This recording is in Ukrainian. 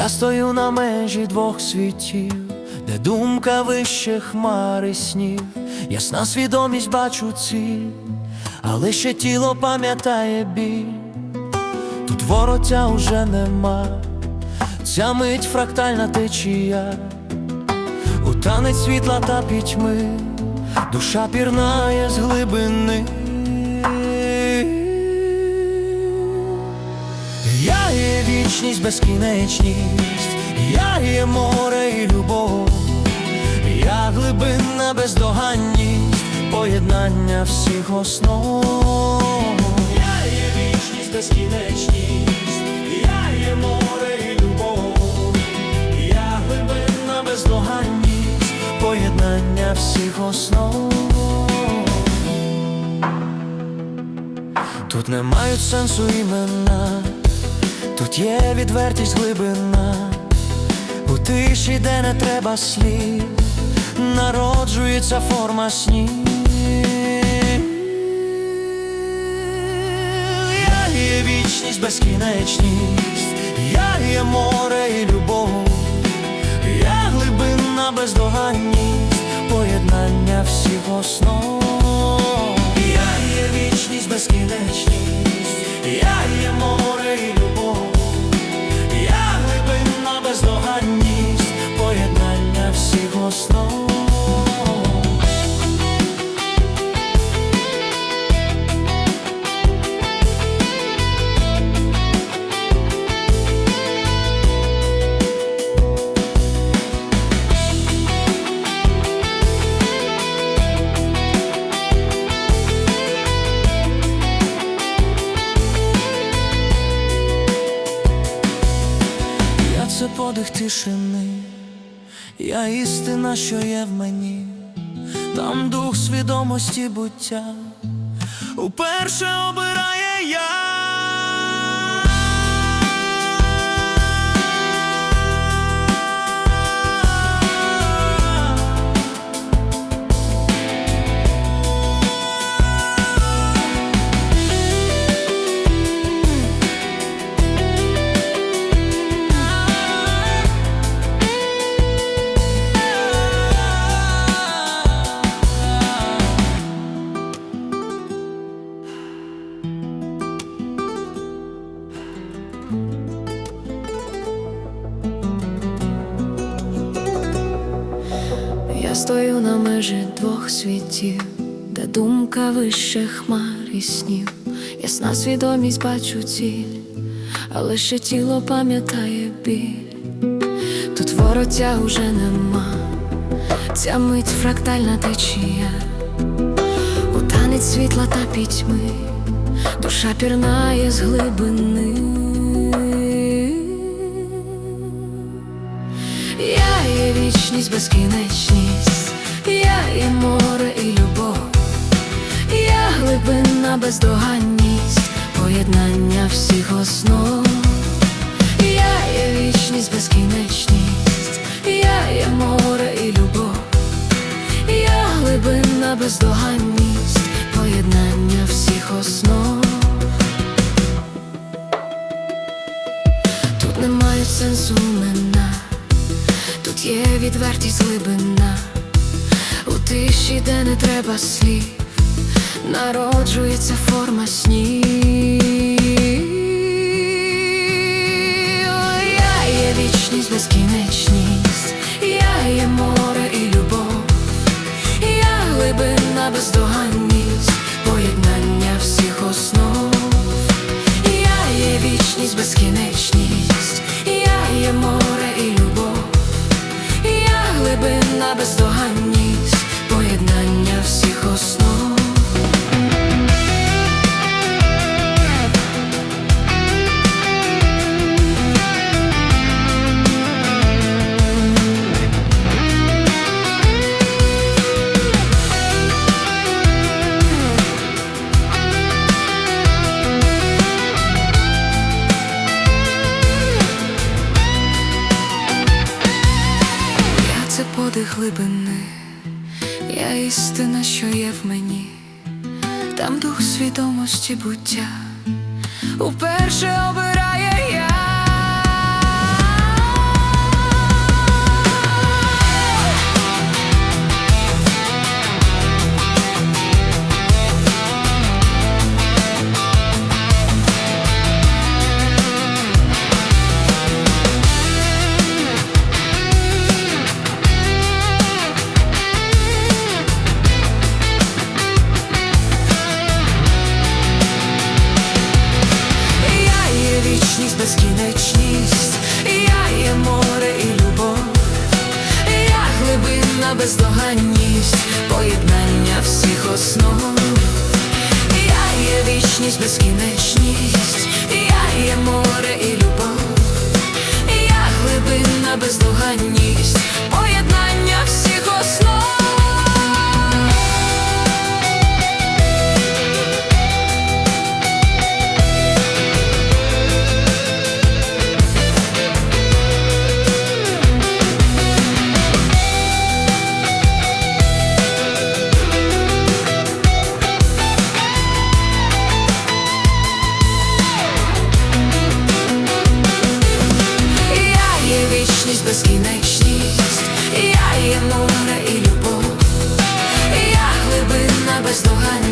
Я стою на межі двох світів, де думка вище хмари снів, ясна свідомість бачу ціль, але ще тіло пам'ятає біль. Тут вороття уже нема, ця мить фрактальна течія, у танець світла та пітьми, душа пірнає з глибини. Я є вічність, безкінечність, я є море і любов, я глибинна бездоганність, поєднання всіх основ. Я є вічність, безкінечність, я є море і любов, я глибинна бездоганність, поєднання всіх основ. Тут не мають сенсу імена, тут є відвертість глибина, у тиші, де не треба слів, народжується форма снів. Я є вічність, безкінечність, я є море і любов, я глибинна бездоганність, поєднання всіх основ. Подих тишини, я істина, що є в мені, там дух свідомості буття, уперше обирає я. Я стою на межі двох світів, де думка вище хмар і снів. Ясна свідомість бачу ціль, але ще тіло пам'ятає біль. Тут вороття уже нема, ця мить фрактальна течія, у танець світла та пітьми, душа пірнає з глибини. Вічність, безкінечність, я є море і любов, я глибинна бездоганність, поєднання всіх основ. Я є вічність, безкінечність, я є море і любов, я глибинна бездоганність, поєднання всіх основ. Тут немає сенсу є відвертість глибина, у тиші, де не треба слів, народжується форма снів. Ой, Я є вічність, безкінечність, я є море і любов, я глибина бездоганність, поєднання всіх основ. Я є вічність, безкінечність, Це глибини, я істина, що є в мені, там дух свідомості буття, уперше безкінечність, я є море і любов, я глибина бездоганність, поєднання всіх основ, я є вічність, безкінечність, я є море і любов. вічність, я є море і любов, я глибина бездогання.